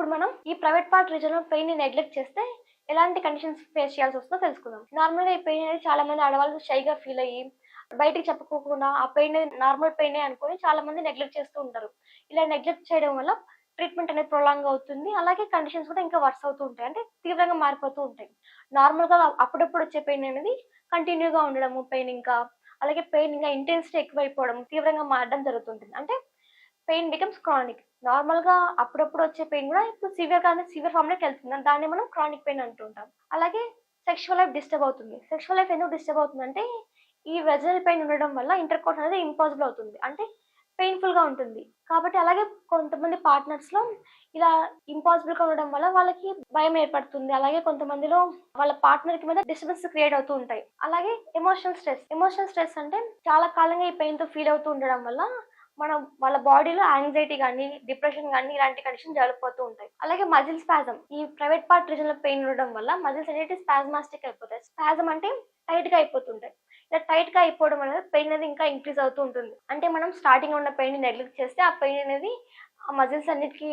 ఇప్పుడు మనం ఈ ప్రైవేట్ పార్ట్ రీజన్లో పెయిన్ని నెగ్లెక్ట్ చేస్తే ఎలాంటి కండిషన్స్ ఫేస్ చేయాల్సి వస్తుందో తెలుసుకుందాం. నార్మల్గా ఈ పెయిన్ అనేది చాలా మంది ఆడవాళ్ళు షైగా ఫీల్ అయ్యి బయటికి చెప్పుకోకుండా ఆ పెయిన్ నార్మల్ పెయిన్ అనుకొని చాలా మంది నెగ్లెక్ట్ చేస్తూ ఉంటారు. ఇలా నెగ్లెక్ట్ చేయడం వల్ల ట్రీట్మెంట్ అనేది ప్రొలాంగ్ అవుతుంది. అలాగే కండిషన్స్ కూడా ఇంకా వర్స్ అవుతూ ఉంటాయి. అంటే తీవ్రంగా మారిపోతూ ఉంటాయి. నార్మల్గా అప్పుడప్పుడు వచ్చే పెయిన్ అనేది కంటిన్యూగా ఉండడము పెయిన్ ఇంకా అలాగే పెయిన్ ఇంకా ఇంటెన్సిటీ ఎక్కువైపోవడం తీవ్రంగా మారడం జరుగుతుంటుంది. అంటే పెయిన్ బికమ్స్ క్రానిక్. నార్మల్గా అప్పుడప్పుడు వచ్చే పెయిన్ కూడా ఇప్పుడు సివియర్ కానీ సివియర్ ఫామ్లోకి వెళ్తుంది దాన్ని మనం క్రానిక్ పెయిన్ అంటుంటాం. అలాగే సెక్షువల్ లైఫ్ డిస్టర్బ్ అవుతుంది. సెక్షువల్ లైఫ్ ఎందుకు డిస్టర్బ్ అవుతుంది అంటే ఈ వెజల్ పెయిన్ ఉండడం వల్ల ఇంటర్ కోర్స్ అనేది ఇంపాసిబుల్ అవుతుంది. అంటే పెయిన్ఫుల్గా ఉంటుంది. కాబట్టి అలాగే కొంతమంది పార్ట్నర్స్లో ఇలా ఇంపాసిబుల్గా ఉండడం వల్ల వాళ్ళకి భయం ఏర్పడుతుంది. అలాగే కొంతమందిలో వాళ్ళ పార్ట్నర్కి మీద డిస్టర్బెన్స్ క్రియేట్ అవుతూ ఉంటాయి. అలాగే ఎమోషనల్ స్ట్రెస్. ఎమోషనల్ స్ట్రెస్ అంటే చాలా కాలంగా ఈ పెయిన్తో ఫీల్ అవుతూ ఉండడం వల్ల మన వాళ్ళ బాడీలో యాంగ్జైటీ కానీ డిప్రెషన్ కానీ ఇలాంటి కండిషన్ జరిగిపోతూ ఉంటాయి. అలాగే మజిల్ స్పాజం ఈ ప్రైవేట్ పార్ట్ రీజన్లో పెయిన్ ఉండడం వల్ల మజిల్స్ అనేవి స్పాజమాస్టిక్ అయిపోతాయి. స్పాజం అంటే టైట్గా అయిపోతుంటాయి. ఇలా టైట్గా అయిపోవడం అనేది పెయిన్ అనేది ఇంకా ఇంక్రీజ్ అవుతూ ఉంటుంది. అంటే మనం స్టార్టింగ్ ఉన్న పెయిన్ నెగ్లెక్ట్ చేస్తే ఆ పెయిన్ అనేది ఆ మజిల్స్ అన్నిటికీ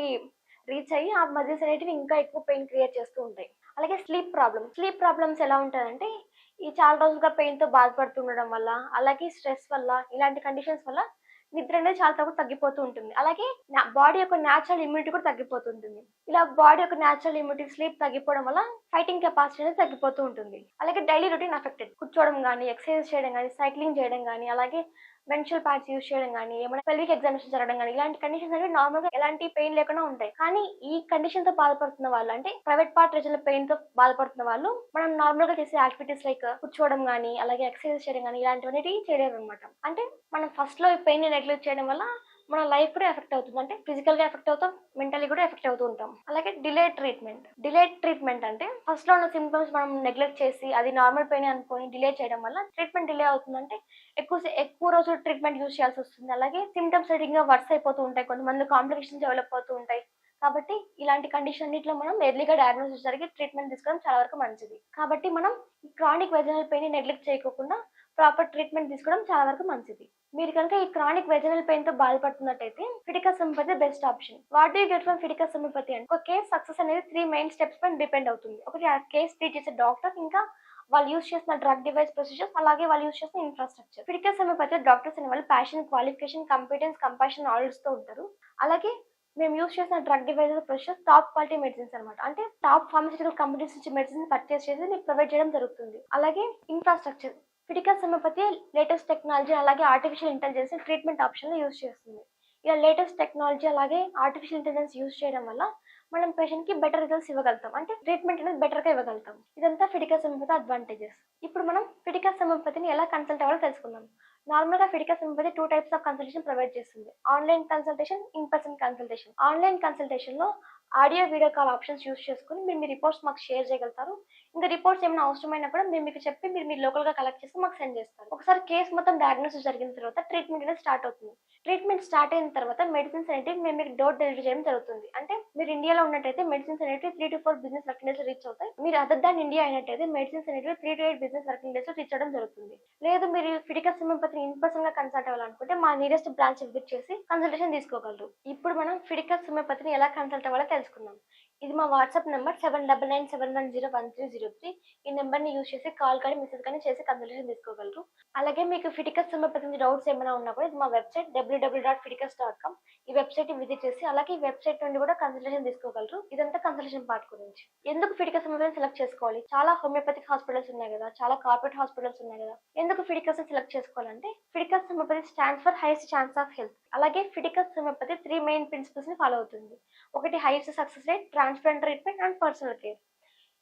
రీచ్ అయ్యి ఆ మజిల్స్ అనేటివి ఇంకా ఎక్కువ పెయిన్ క్రియేట్ చేస్తూ ఉంటాయి. అలాగే స్లీప్ ప్రాబ్లమ్ స్లీప్ ప్రాబ్లమ్స్ ఎలా ఉంటాయంటే ఈ చాలా రోజులుగా పెయిన్తో బాధపడుతుండడం వల్ల అలాగే స్ట్రెస్ వల్ల ఇలాంటి కండిషన్స్ వల్ల నిద్ర అనేది చాలా తక్కువ తగ్గిపోతూ ఉంటుంది. అలాగే బాడీ యొక్క న్యాచురల్ ఇమ్యూనిటీ కూడా తగ్గిపోతుంటుంది. ఇలా బాడీ యొక్క న్యాచురల్ ఇమ్యూనిటీ స్లీప్ తగ్గిపోవడం వల్ల ఫైటింగ్ కెపాసిటీ అనేది తగ్గిపోతూ ఉంటుంది. అలాగే డైలీ రొటీన్ అఫెక్టెడ్ కూర్చోవడం కానీ ఎక్సర్సైజ్ చేయడం కానీ సైక్లింగ్ చేయడం కానీ అలాగే మెన్షువల్ పార్ట్స్ యూస్ చేయడం కానీ ఏమైనా పెల్విక్ ఎగ్జామినేషన్ జరగడం కానీ ఇలాంటి కండిషన్స్ అనేవి నార్మల్గా ఎలాంటి పెయిన్ లేకుండా ఉంటాయి. కానీ ఈ కండిషన్తో బాధపడుతున్న వాళ్ళు అంటే ప్రైవేట్ పార్ట్ రీజన్ పెయిన్తో బాధపడుతున్న వాళ్ళు మనం నార్మల్గా చేసే యాక్టివిటీస్ లైక్ కూర్చోవడం కానీ అలాగే ఎక్సర్సైజ్ చేయడం కానీ ఇలాంటివన్నీ చేయలేరు అనమాట అంటే మనం ఫస్ట్లో ఈ పెయిన్ని నెగ్లెక్ట్ చేయడం వల్ల మన లైఫ్ కూడా ఎఫెక్ట్ అవుతుంది. అంటే ఫిజికల్గా ఎఫెక్ట్ అవుతాం మెంటలీ కూడా ఎఫెక్ట్ అవుతూ ఉంటాం. అలాగే డిలే ట్రీట్మెంట్. డిలే ట్రీట్మెంట్ అంటే ఫస్ట్లో ఉన్న సింటమ్స్ మనం నెగ్లెక్ట్ చేసి అది నార్మల్ పెయిన్ అనుకొని డిలే చేయడం వల్ల ట్రీట్మెంట్ డిలే అవుతుందంటే ఎక్కువ ఎక్కువ రోజులు ట్రీట్మెంట్ యూజ్ చేయాల్సి వస్తుంది. అలాగే సిమ్టమ్స్ ఇంకా వర్స్ అయిపోతూ ఉంటాయి. కొంతమంది కాంప్లికేషన్స్ డెవలప్ అవుతూ ఉంటాయి. కాబట్టి ఇలాంటి కండిషన్ అన్నింటిలో మనం ఎర్లీగా డయాగ్నోసిస్ జరిగి ట్రీట్మెంట్ తీసుకోవడం చాలా వరకు మంచిది. కాబట్టి మనం క్రానిక్ వెజనల్ పెయిన్ నెగ్లెక్ట్ చేయకుండా ప్రాపర్ ట్రీట్మెంట్ తీసుకోవడం చాలా వరకు మంచిది. మీరు కనుక ఈ క్రానిక్ వెజనల్ పెయిన్తో బాధపడుతున్నట్టయితే Fiticus homeopathy best option what do get from Fiticus homeopathy అంటే ఒక కేస్ సక్సెస్ అనేది త్రీ మెయిన్ స్టెప్స్ పైన డిపెండ్ అవుతుంది. ఒకటి ఆ కేస్ ట్రీట్ చేసే డాక్టర్ ఇంకా వాళ్ళు యూస్ చేసిన డ్రగ్ డివైస్ ప్రొసీజర్స్ అలాగే వాళ్ళు యూస్ చేసిన ఇన్ఫ్రాస్ట్రక్చర్ ఫిడికస్ హోమియోపతి డాక్టర్స్ అనే వాళ్ళు ప్యాషన్ క్వాలిఫికేషన్ కంపిటెన్స్ కంపాషన్ నాలెడ్జ్తో ఉంటారు. అలాగే మేము యూస్ చేసిన drug devices process top quality medicines అనమాట అంటే టాప్ ఫార్మసిటికల్ కంపెనీస్ నుంచి మెడిసిన్స్ పర్చేస్ చేసి మీకు ప్రొవైడ్ చేయడం జరుగుతుంది. అలాగే infrastructure Fiticus homeopathy latest technology అలాగే artificial intelligence treatment option use చేస్తుంది. ఇలా లేటెస్ట్ టెక్నాలజీ అలాగే ఆర్టిఫిషియల్ ఇంటెలిజెన్స్ యూస్ చేయడం వల్ల మనం పేషెంట్కి బెటర్ రిజల్ట్స్ ఇవ్వగలుగుతాం. అంటే ట్రీట్మెంట్ అనేది బెటర్గా ఇవ్వగలుగుతాం. ఇదంతా ఫిటికల్ సమపతి అడ్వాంటేజెస్ ఇప్పుడు మనం ఫిటికల్ సమపతిని ఎలా కన్సల్ట్ అవ్వాలో తెలుసుకుందాం. నార్మల్గా Fiticus homeopathy two types of consultation provide చేస్తుంది. Online consultation in person consultation online కన్సల్టేషన్లో audio video call options use చేసుకుని మీరు మీ రిపోర్ట్స్ మాకు షేర్ చేయగలుగుతారు. ఇంకా రిపోర్ట్స్ ఏమైనా అవసరమైనా కూడా మేము మీకు చెప్పి మీరు మీరు లోకల్గా కలెక్ట్ చేసి మాకు సెండ్ చేస్తారు. ఒకసారి కేసు మొత్తం డయాగ్నోసిస్ జరిగిన తర్వాత ట్రీట్మెంట్ అనేది స్టార్ట్ అవుతుంది. ట్రీట్మెంట్ స్టార్ట్ అయిన తర్వాత మెడిసిన్స్ అనేవి మేము మీకు డోర్ డెలివరీ చేయడం జరుగుతుంది. అంటే మీరు ఇండియాలో ఉన్నట్టయితే మెడిసిన్స్ అనేవి three to four business working days reach అవుతాయి. మీరు అదర్ దాన్ ఇండియా అయినట్టయితే మెడిసిన్స్ అనేవి three to eight business working days reach అవడం జరుగుతుంది. లేదు మీరు ఫిడికల్ సిమెంపతిని ఇన్ పర్సన్గా కన్సల్ట్ అవ్వాలనుకుంటే మా నియరెస్ట్ బ్రాంచ్ విజిట్ చేసి కన్సల్టేషన్ తీసుకోగలరు. ఇప్పుడు మనం ఫిడికల్ సిమెంపతిని ఎలా కన్సల్ట్ అవ్వాలో తెలుసుకుందాం. ఇది మా WhatsApp number seven double nine seven one zero one three zero three. ఈ నెంబర్ని యూస్ చేసి కాల్ కానీ మెసేజ్ కానీ చేసి కన్సల్టేషన్ తీసుకోగలరు. అలాగే మీకు ఫిటికస్ సంబంధించిన డౌట్స్ ఏమైనా ఉన్నా కూడా ఇది మా website WW dot Fiticus dot com. ఈ వెబ్సైట్ విజిట్ చేసి అలాగే ఈ వెబ్సైట్ నుండి కూడా కన్సల్టేషన్ తీసుకోగలరు. ఇదంతా కన్సల్టేషన్ పార్ట్ గురించి. ఎందుకు ఫిటికస్ సంబంధించి సెలెక్ట్ చేసుకోవాలి? చాలా హోమియోపతిక్ హాస్పిటల్స్ ఉన్నాయి కదా చాలా కార్పొరేట్ హాస్పిటల్స్ ఉన్నాయి కదా. ఎందుకు ఫిటికస్ సెలెక్ట్ చేసుకోవాలంటే Fiticus homeopathy stand for highest chance of health. అలాగే ఫిటికస్ హోమియోపతి త్రీ మెయిన్ ప్రిన్సిపల్స్ని ఫాలో అవుతుంది. ఒకటి highest success rate transplant treatment and personal care.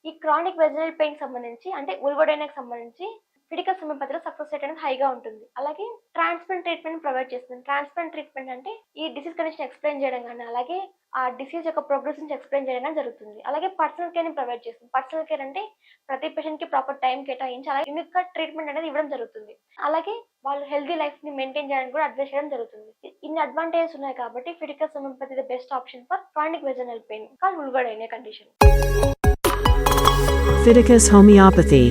ఈ క్రానిక్ వెజినల్ పెయిన్ సంబంధించి అంటే ఉల్వడైనకి సంబంధించి ఫిడికల్ సమయపతిలో సక్సెస్ రేట్ అనేది హైగా ఉంటుంది. అలాగే ట్రాన్స్ప్లాంట్ ట్రీట్మెంట్ ప్రొవైడ్ చేస్తుంది. ట్రాన్స్ప్లాంట్ ట్రీట్మెంట్ అంటే ఈ డిసీజ్ కండిషన్ ఎక్స్ప్లెయిన్ చేయడం కానీ అలాగే ఆ డిసీజ్ యొక్క ప్రోగ్రెస్ నుంచి ఎక్స్ప్లెయిన్ చేయడం కానీ జరుగుతుంది. అలాగే పర్సనల్ కేర్ని ప్రొవైడ్ చేస్తుంది. పర్సనల్ కేర్ అంటే ప్రతి పేషెంట్కి ప్రాపర్ టైం కేటాయించి అలాగే యూనిక్ ట్రీట్మెంట్ అనేది ఇవ్వడం జరుగుతుంది. అలాగే వాళ్ళు హెల్దీ లైఫ్ని మెయింటైన్ చేయడానికి కూడా అడ్వైస్ చేయడం జరుగుతుంది. ఇన్ని అడ్వాంటేజెస్ ఉన్నాయి కాబట్టి Fiticus homeopathy the best option for chronic vaginal pain call ఉల్గడైన అయిన కండిషన్ Fiticus Homeopathy.